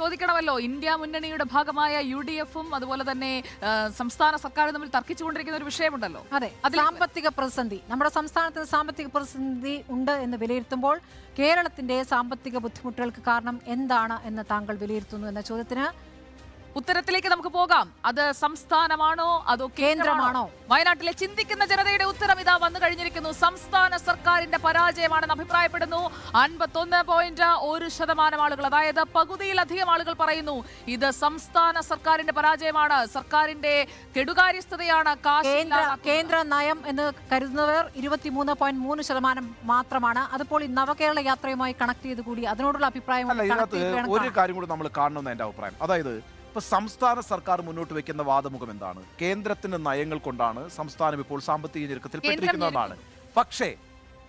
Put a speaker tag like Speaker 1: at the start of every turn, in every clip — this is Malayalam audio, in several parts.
Speaker 1: ചോദിക്കണമല്ലോ. ഇന്ത്യ മുന്നണിയുടെ ഭാഗമായ യു ഡി എഫും അതുപോലെ തന്നെ സംസ്ഥാന സർക്കാരും തമ്മിൽ തർക്കിച്ചുകൊണ്ടിരിക്കുന്ന ഒരു വിഷയമുണ്ടല്ലോ.
Speaker 2: അതെ സാമ്പത്തിക പ്രതിസന്ധി. നമ്മുടെ സംസ്ഥാനത്തിന് സാമ്പത്തിക പ്രതിസന്ധി ഉണ്ട് എന്ന് വിലയിരുത്തുമ്പോൾ കേരളത്തിന്റെ സാമ്പത്തിക ബുദ്ധിമുട്ടുകൾക്ക് കാരണം എന്താണ് എന്ന് താങ്കൾ വിലയിരുത്തുന്നു എന്ന ചോദ്യത്തിന്
Speaker 1: ഉത്തരത്തിലേക്ക് നമുക്ക് പോകാം. അത് സംസ്ഥാനമാണോ? അതോ
Speaker 2: കേന്ദ്രമാണോ?
Speaker 1: വയനാട്ടിലെ ചിന്തിക്കുന്ന ജനതയുടെ ഉത്തരം ഇതാ വന്നു കഴിഞ്ഞിരിക്കുന്നു. സംസ്ഥാന സർക്കാരിന്റെ പരാജയമാണെന്ന് അഭിപ്രായപ്പെടുന്നു. അൻപത്തൊന്ന് പോയിന്റ് ഒരു ശതമാനം ആളുകൾ. അതായത് പകുതിയിലധികം ആളുകൾ പറയുന്നു ഇത് സംസ്ഥാന സർക്കാരിന്റെ പരാജയമാണ്. സർക്കാരിന്റെ കെടുകാര്യസ്ഥതയാണ്
Speaker 2: കേന്ദ്ര കേന്ദ്ര നയം എന്ന് കരുതുന്നവർ ഇരുപത്തിമൂന്ന് പോയിന്റ് മൂന്ന് ശതമാനം മാത്രമാണ്. അതിപ്പോൾ ഈ നവകേരള യാത്രയുമായി കണക്ട് ചെയ്ത് കൂടി അതിനോടുള്ള അഭിപ്രായം
Speaker 3: ഒരു കാര്യം കൂടി നമ്മൾ കാണണമെന്ന് എന്റെ അഭിപ്രായം. അതായത് ഇപ്പൊ സംസ്ഥാന സർക്കാർ മുന്നോട്ട് വെക്കുന്ന വാദമുഖം എന്താണ്? കേന്ദ്രത്തിന്റെ നയങ്ങൾ കൊണ്ടാണ് സംസ്ഥാനം ഇപ്പോൾ സാമ്പത്തിക ഞെരുക്കത്തിൽ പെട്ടിരിക്കുന്നതെന്നാണ്. പക്ഷേ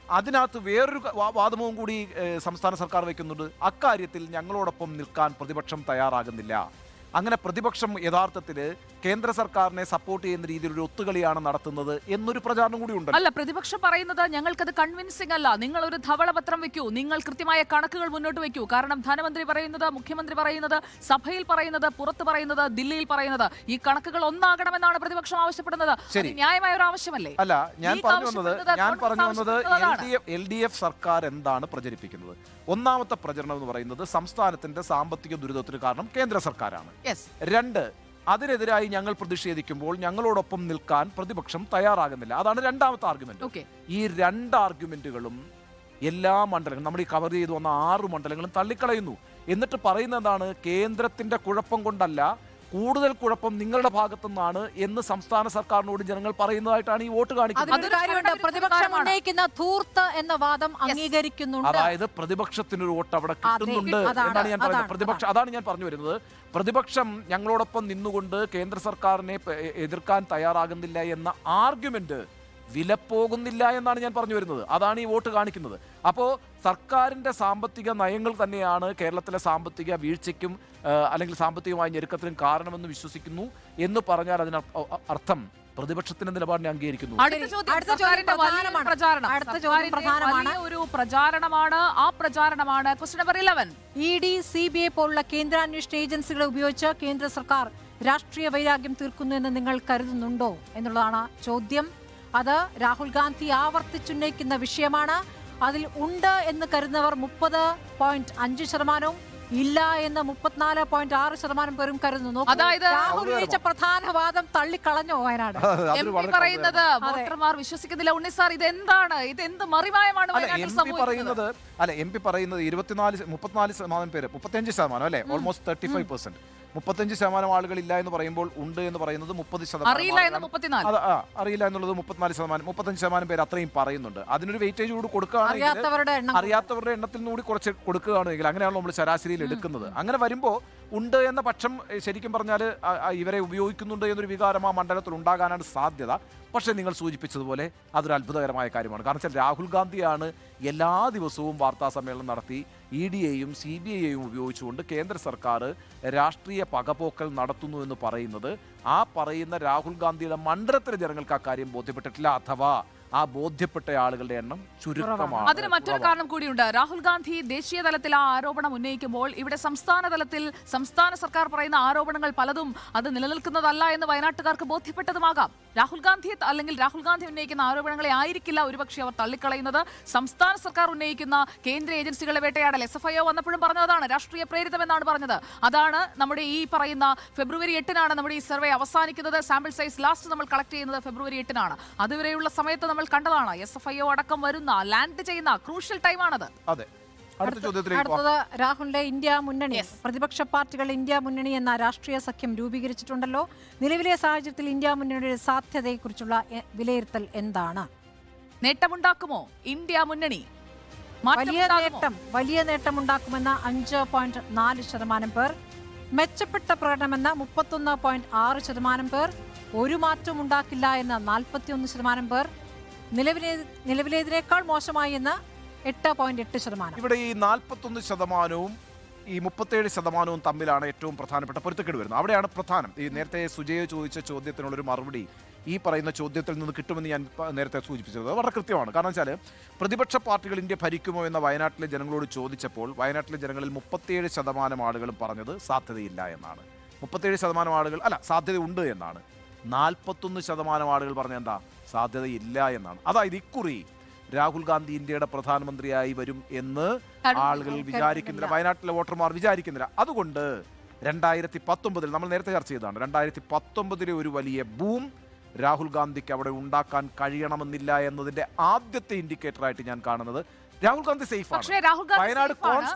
Speaker 3: അതിനകത്ത് വേറൊരു ക- വാ- വാദമുഖം കൂടി സംസ്ഥാന സർക്കാർ വയ്ക്കുന്നുണ്ട്. അക്കാര്യത്തിൽ ഞങ്ങളോടൊപ്പം നിൽക്കാൻ പ്രതിപക്ഷം തയ്യാറാകുന്നില്ല. അങ്ങനെ പ്രതിപക്ഷം യഥാർത്ഥത്തിൽ കേന്ദ്ര സർക്കാരിനെ സപ്പോർട്ട് ചെയ്യുന്ന രീതിയിൽ ഒരു ഒത്തുകളിയാണ് നടത്തുന്നത് എന്നൊരു പ്രചാരണം കൂടി ഉണ്ട്
Speaker 1: അല്ല പ്രതിപക്ഷം പറയുന്നത് ഞങ്ങൾക്കത് കൺവിൻസിംഗ് അല്ല. നിങ്ങൾ ഒരു ധവളപത്രം വെക്കൂ. നിങ്ങൾ കൃത്യമായ കണക്കുകൾ മുന്നോട്ട് വെക്കൂ. കാരണം ധനമന്ത്രി പറയുന്നത് മുഖ്യമന്ത്രി പറയുന്നത് സഭയിൽ പറയുന്നത് പുറത്ത് പറയുന്നത് ദില്ലിയിൽ പറയുന്നത് ഈ കണക്കുകൾ ഒന്നാകണമെന്നാണ് പ്രതിപക്ഷം ആവശ്യപ്പെടുന്നത്. ന്യായമായ ഒരു ആവശ്യമല്ലേ?
Speaker 3: അല്ല ഞാൻ പറഞ്ഞു വന്നത് ഞാൻ പറഞ്ഞു വന്നത് എൽ ഡി എഫ് സർക്കാർ എന്താണ് പ്രചരിപ്പിക്കുന്നത്? ഒന്നാമത്തെ പ്രചരണം എന്ന് പറയുന്നത് സംസ്ഥാനത്തിന്റെ സാമ്പത്തിക ദുരിതത്തിന് കാരണം കേന്ദ്ര സർക്കാരാണ്. രണ്ട് അതിനെതിരായി ഞങ്ങൾ പ്രതിഷേധിക്കുമ്പോൾ ഞങ്ങളോടൊപ്പം നിൽക്കാൻ പ്രതിപക്ഷം തയ്യാറാകുന്നില്ല. അതാണ് രണ്ടാമത്തെ ആർഗ്യുമെന്റ് ഈ രണ്ട് ആർഗ്യുമെന്റുകളും എല്ലാ മണ്ഡലങ്ങളും നമ്മൾ ഈ കവർ ചെയ്തു വന്ന ആറ് മണ്ഡലങ്ങളും തള്ളിക്കളയുന്നു. എന്നിട്ട് പറയുന്നതാണ് കേന്ദ്രത്തിന്റെ കുഴപ്പം കൊണ്ടല്ല കൂടുതൽ കുഴപ്പം നിങ്ങളുടെ ഭാഗത്തു നിന്നാണ് എന്ന് സംസ്ഥാന സർക്കാരിനോട് ജനങ്ങൾ പറയുന്നതായിട്ടാണ് ഈ വോട്ട് കാണിക്കുന്നത്.
Speaker 2: അതിനൊരു കാര്യമുണ്ട്.
Speaker 1: ഭരണവിരുദ്ധ
Speaker 2: പ്രതിപക്ഷം ഉന്നയിക്കുന്ന ധൂർത്ത് എന്ന വാദം അംഗീകരിക്കുന്നുണ്ട്.
Speaker 3: അതായത് പ്രതിപക്ഷത്തിനൊരു വോട്ട് അവിടെ കിട്ടുന്നുണ്ട് എന്നാണ് ഞാൻ പറയുന്നത്. പ്രതിപക്ഷം അതാണ്. ഞാൻ പറഞ്ഞു വരുന്നത്. പ്രതിപക്ഷം ഞങ്ങളോടൊപ്പം നിന്നുകൊണ്ട് കേന്ദ്ര സർക്കാരിനെ എതിർക്കാൻ തയ്യാറാകുന്നില്ല എന്ന ആർഗ്യുമെന്റ് വിലപ്പോകുന്നില്ല എന്നാണ് ഞാൻ പറഞ്ഞു വരുന്നത്. അതാണ് ഈ വോട്ട് കാണിക്കുന്നത്. അപ്പോൾ സർക്കാരിന്റെ സാമ്പത്തിക നയങ്ങൾ തന്നെയാണ് കേരളത്തിലെ സാമ്പത്തിക വീഴ്ചയ്ക്കും അല്ലെങ്കിൽ സാമ്പത്തികമായ ഞെരുക്കത്തിനും കാരണമെന്ന് വിശ്വസിക്കുന്നു എന്ന് പറഞ്ഞാൽ അതിന് അർത്ഥം പ്രതിപക്ഷത്തിന്റെ നിലപാടിനെ അംഗീകരിക്കുന്നു.
Speaker 1: ഒരു പ്രചാരണമാണ്. ആ പ്രചാരണമാണ് question number eleven
Speaker 2: E D C B I പോലുള്ള കേന്ദ്രാന്വേഷണ ഏജൻസികളെ ഉപയോഗിച്ച് കേന്ദ്ര സർക്കാർ രാഷ്ട്രീയ വൈരാഗ്യം തീർക്കുന്നു എന്ന് നിങ്ങൾ കരുതുന്നുണ്ടോ എന്നുള്ളതാണ് ചോദ്യം. അത് രാഹുൽ ഗാന്ധി ആവർത്തിച്ചുന്നയിക്കുന്ന വിഷയമാണ്. അതിൽ ഉണ്ട് എന്ന് കരുതുന്നവർ മുപ്പത് പോയിന്റ് അഞ്ച് ശതമാനവും ഇല്ല എന്ന് മുപ്പത്തിനാല് പോയിന്റ് ആറ് ശതമാനം പേരും കരുതുന്നു.
Speaker 1: അതായത്
Speaker 2: രാഹുൽ ഉന്നയിച്ച പ്രധാന വാദം തള്ളിക്കളഞ്ഞു വയനാട്.
Speaker 1: എം പി പറയുന്നത് വോട്ടർമാർ വിശ്വസിക്കുന്നില്ല. ഉണ്ണി സാർ ഇത് എന്താണ് ഇത് എന്ത് മറിമായമാണ്
Speaker 3: പറയുന്നത് അല്ല എം പി പറയുന്നത് ഇരുപത്തിനാല് മുപ്പത്തിനാല് ശതമാനം പേര് മുപ്പത്തിയഞ്ച് ശതമാനം അല്ലെ? ഓൾമോസ്റ്റ് തേർട്ടി ഫൈവ് പെർസെന്റ് മുപ്പത്തഞ്ച് ശതമാനം ആളുകൾ ഇല്ല എന്ന് പറയുമ്പോൾ ഉണ്ട് എന്ന് പറയുന്നത് മുപ്പത് ശതമാനം
Speaker 1: അറിയില്ല
Speaker 3: എന്നുള്ളത് മുപ്പത്തിനാല് ശതമാനം മുപ്പത്തഞ്ച് ശതമാനം പേര് അത്രയും പറയുന്നുണ്ട്. അതിനൊരു വെയിറ്റേജ് കൂടി കൊടുക്കുകയാണെങ്കിൽ
Speaker 2: അറിയാത്തവരുടെ എണ്ണം
Speaker 3: അറിയാത്തവരുടെ എണ്ണത്തിൽ നിന്ന് കൂടി കുറച്ച് കൊടുക്കുകയാണെങ്കിൽ അങ്ങനെയാണല്ലോ നമ്മൾ ശരാശരിയിൽ എടുക്കുന്നത്. അങ്ങനെ വരുമ്പോൾ ഉണ്ട് എന്ന പക്ഷം ശരിക്കും പറഞ്ഞാൽ ഇവരെ ഉപയോഗിക്കുന്നുണ്ട് എന്നൊരു വികാരം ആ മണ്ഡലത്തിൽ ഉണ്ടാകാനാണ് സാധ്യത. പക്ഷേ നിങ്ങൾ സൂചിപ്പിച്ചതുപോലെ അതൊരു അത്ഭുതകരമായ കാര്യമാണ്. കാരണം വെച്ചാൽ രാഹുൽ ഗാന്ധിയാണ് എല്ലാ ദിവസവും വാർത്താ സമ്മേളനം നടത്തി ഇ ഡി എയും സി ബി ഐയെയും ഉപയോഗിച്ചുകൊണ്ട് കേന്ദ്ര സർക്കാർ രാഷ്ട്രീയ പകപോക്കൽ നടത്തുന്നു എന്ന് പറയുന്നത്. ആ പറയുന്ന രാഹുൽ ഗാന്ധിയുടെ മണ്ഡലത്തിലെ ജനങ്ങൾക്ക് ആ കാര്യം ബോധ്യപ്പെട്ടിട്ടില്ല അഥവാ ആ ബോധ്യപ്പെട്ട ആളുകളുടെ എണ്ണം ചുരുക്കമാണ്.
Speaker 1: അതിന് മറ്റൊരു കാരണം കൂടിയുണ്ട്. രാഹുൽ ഗാന്ധി ദേശീയ തലത്തിൽ ആ ആരോപണം ഉന്നയിക്കുമ്പോൾ ഇവിടെ സംസ്ഥാന തലത്തിൽ സംസ്ഥാന സർക്കാർ പറയുന്ന ആരോപണങ്ങൾ പലതും അത് നിലനിൽക്കുന്നതല്ല എന്ന് വയനാട്ടുകാർക്ക് ബോധ്യപ്പെട്ടതുമാകാം. രാഹുൽ ഗാന്ധി അല്ലെങ്കിൽ രാഹുൽ ഗാന്ധി ഉന്നയിക്കുന്ന ആരോപണങ്ങളെ ആയിരിക്കില്ല ഒരുപക്ഷെ അവർ തള്ളിക്കളയുന്നത്. സംസ്ഥാന സർക്കാർ ഉന്നയിക്കുന്ന കേന്ദ്ര ഏജൻസികളെ വേട്ടയാടൽ എസ് എഫ് ഐ ഒ വന്നപ്പോഴും പറഞ്ഞതാണ്. രാഷ്ട്രീയ പ്രേരിതമെന്നാണ് പറഞ്ഞത്. അതാണ് നമ്മുടെ ഈ പറയുന്ന ഫെബ്രുവരി എട്ടിനാണ് നമ്മുടെ ഈ സർവേ അവസാനിക്കുന്നത്. സാമ്പിൾ സൈസ് ലാസ്റ്റ് നമ്മൾ കളക്ട് ചെയ്യുന്നത് ഫെബ്രുവരി എട്ടിനാണ്. അതുവരെയുള്ള സമയത്ത് നമ്മൾ കണ്ടതാണ്. എസ് എഫ് ഐ ഒ അടക്കം വരുന്ന ലാൻഡ് ചെയ്യുന്ന ക്രൂഷ്യൽ ടൈമാണത്.
Speaker 3: അതെ. അടുത്ത ചോദ്യത്തിലേക്ക്.
Speaker 2: അടുത്തത് രാഹുലിന്റെ ഇന്ത്യ മുന്നണി. പ്രതിപക്ഷ പാർട്ടികൾ ഇന്ത്യ മുന്നണി എന്ന രാഷ്ട്രീയ സഖ്യം രൂപീകരിച്ചിട്ടുണ്ടല്ലോ. നിലവിലെ സാഹചര്യത്തിൽ ഇന്ത്യ മുന്നണിയുടെ സാധ്യതയെക്കുറിച്ചുള്ള എ- വിലയിരുത്തൽ എന്താണ്?
Speaker 1: നേട്ടമുണ്ടാക്കുമോ? ഇന്ത്യ മുന്നണി
Speaker 2: വലിയ
Speaker 1: മാറ്റമുണ്ടാകുമോ?
Speaker 2: നേട്ടം വലിയ നേട്ടമുണ്ടാക്കുമെന്ന അഞ്ച് പോയിന്റ് നാല് ശതമാനം പേർ മെച്ചപ്പെട്ട പ്രകടനമെന്ന മുപ്പത്തൊന്ന് പോയിന്റ് ആറ് ശതമാനം പേർ ഒരു മാറ്റവും ഉണ്ടാക്കില്ല എന്ന നാൽപ്പത്തിയൊന്ന് ശതമാനം പേർ നിലവിലെ നിലവിലേതിനേക്കാൾ മോശമായി എന്ന് എട്ട് പോയിന്റ് എട്ട് ശതമാനം.
Speaker 3: ഇവിടെ ഈ നാൽപ്പത്തൊന്ന് ശതമാനവും ഈ മുപ്പത്തേഴ് ശതമാനവും തമ്മിലാണ് ഏറ്റവും പ്രധാനപ്പെട്ട പൊരുത്തക്കേട് വരുന്നത്. അവിടെയാണ് പ്രധാനം. ഈ നേരത്തെ സുജയ ചോദിച്ച ചോദ്യത്തിനുള്ളൊരു മറുപടി ഈ പറയുന്ന ചോദ്യത്തിൽ നിന്ന് കിട്ടുമെന്ന് ഞാൻ നേരത്തെ സൂചിപ്പിച്ചത്. വളരെ കൃത്യമാണ്. കാരണം വെച്ചാൽ പ്രതിപക്ഷ പാർട്ടികൾ ഇന്ത്യ ഭരിക്കുമോ എന്ന വയനാട്ടിലെ ജനങ്ങളോട് ചോദിച്ചപ്പോൾ വയനാട്ടിലെ ജനങ്ങളിൽ മുപ്പത്തിയേഴ് ശതമാനം ആളുകളും പറഞ്ഞത് സാധ്യതയില്ല എന്നാണ്. മുപ്പത്തിയേഴ് ശതമാനം ആളുകൾ അല്ല സാധ്യതയുണ്ട് എന്നാണ്. നാൽപ്പത്തൊന്ന് ശതമാനം ആളുകൾ പറഞ്ഞ എന്താ? സാധ്യതയില്ല എന്നാണ്. അതായത് ഇക്കുറി രാഹുൽ ഗാന്ധി ഇന്ത്യയുടെ പ്രധാനമന്ത്രിയായി വരും എന്ന് ആളുകൾ വിചാരിക്കുന്നില്ല. വയനാട്ടിലെ വോട്ടർമാർ വിചാരിക്കുന്നില്ല. അതുകൊണ്ട് രണ്ടായിരത്തി പത്തൊമ്പതിൽ നമ്മൾ നേരത്തെ ചർച്ച ചെയ്തതാണ്. രണ്ടായിരത്തി പത്തൊമ്പതിലെ ഒരു വലിയ ബൂം രാഹുൽ ഗാന്ധിക്ക് അവിടെ ഉണ്ടാക്കാൻ കഴിയണമെന്നില്ല എന്നതിന്റെ ആദ്യത്തെ ഇൻഡിക്കേറ്ററായിട്ട് ഞാൻ കാണുന്നത് രാഹുൽ ഗാന്ധി സേഫ് ആണ്. വയനാട്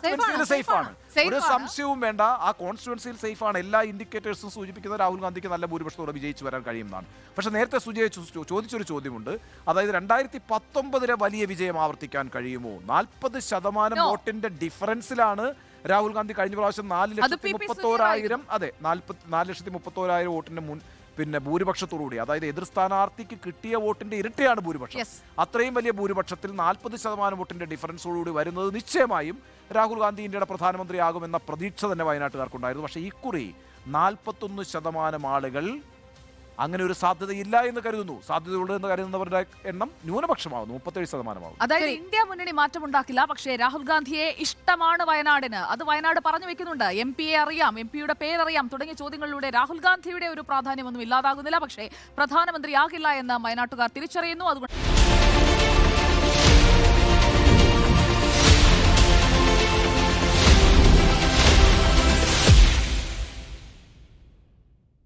Speaker 1: Safe
Speaker 3: സേഫ് ആണ്. ഒരു സംശയവും വേണ്ട. ആ കോൺസ്റ്റിറ്റ്യുവൻസിയിൽ സേഫ് ആണ്. എല്ലാ ഇൻഡിക്കേറ്റേഴ്സും സൂചിപ്പിക്കുന്നത് രാഹുൽ ഗാന്ധിക്ക് നല്ല ഭൂരിപക്ഷത്തോടെ വിജയിച്ചു വരാൻ കഴിയുന്നതാണ്. പക്ഷെ നേരത്തെ സുജയ ചോ- ചോദിച്ചൊരു ചോദ്യമുണ്ട്. അതായത് രണ്ടായിരത്തി പത്തൊമ്പതിലെ വലിയ വിജയം ആവർത്തിക്കാൻ കഴിയുമോ? നാൽപ്പത് ശതമാനം. വോട്ടിന്റെ ഡിഫറൻസിലാണ് രാഹുൽ ഗാന്ധി കഴിഞ്ഞ പ്രാവശ്യം നാല് ലക്ഷത്തി. മുപ്പത്തോരായിരം അതെ നാല് ലക്ഷത്തി മുപ്പത്തോരായിരം വോട്ടിന്റെ മുൻ പിന്നെ ഭൂരിപക്ഷത്തോടുകൂടി. അതായത് എതിർ സ്ഥാനാർത്ഥിക്ക് കിട്ടിയ വോട്ടിന്റെ ഇരട്ടിയാണ് ഭൂരിപക്ഷം. അത്രയും വലിയ ഭൂരിപക്ഷത്തിൽ നാൽപ്പത് ശതമാനം വോട്ടിന്റെ ഡിഫറൻസോടുകൂടി വരുന്നത് നിശ്ചയമായും രാഹുൽ ഗാന്ധി ഇന്ത്യയുടെ പ്രധാനമന്ത്രിയാകുമെന്ന പ്രതീക്ഷ തന്നെ വയനാട്ടുകാർക്കുണ്ടായിരുന്നു. പക്ഷേ ഇക്കുറി നാൽപ്പത്തൊന്ന് ശതമാനം ആളുകൾ അങ്ങനെ ഒരു സാധ്യതയില്ല എന്ന് കരുതുന്നു. സാധ്യതയുള്ളൂ എന്ന് കരുതുന്നവരുടെ എണ്ണം ന്യൂനപക്ഷമാകുന്നു മുപ്പത്തേഴ് ശതമാനമാകും
Speaker 1: അതായത് ഇന്ത്യ മുന്നണി മാറ്റമുണ്ടാക്കില്ല പക്ഷേ രാഹുൽ ഗാന്ധിയെ ഇഷ്ടമാണ് വയനാടിന്. അത് വയനാട് പറഞ്ഞു വെക്കുന്നുണ്ട്. എം പിയെ അറിയാം എം പിയുടെ പേരറിയാം തുടങ്ങിയ ചോദ്യങ്ങളിലൂടെ രാഹുൽ ഗാന്ധിയുടെ ഒരു പ്രാധാന്യമൊന്നും ഇല്ലാതാകുന്നില്ല. പക്ഷേ പ്രധാനമന്ത്രിയാകില്ല എന്ന് വയനാട്ടുകാർ തിരിച്ചറിയുന്നു. അതുകൊണ്ട്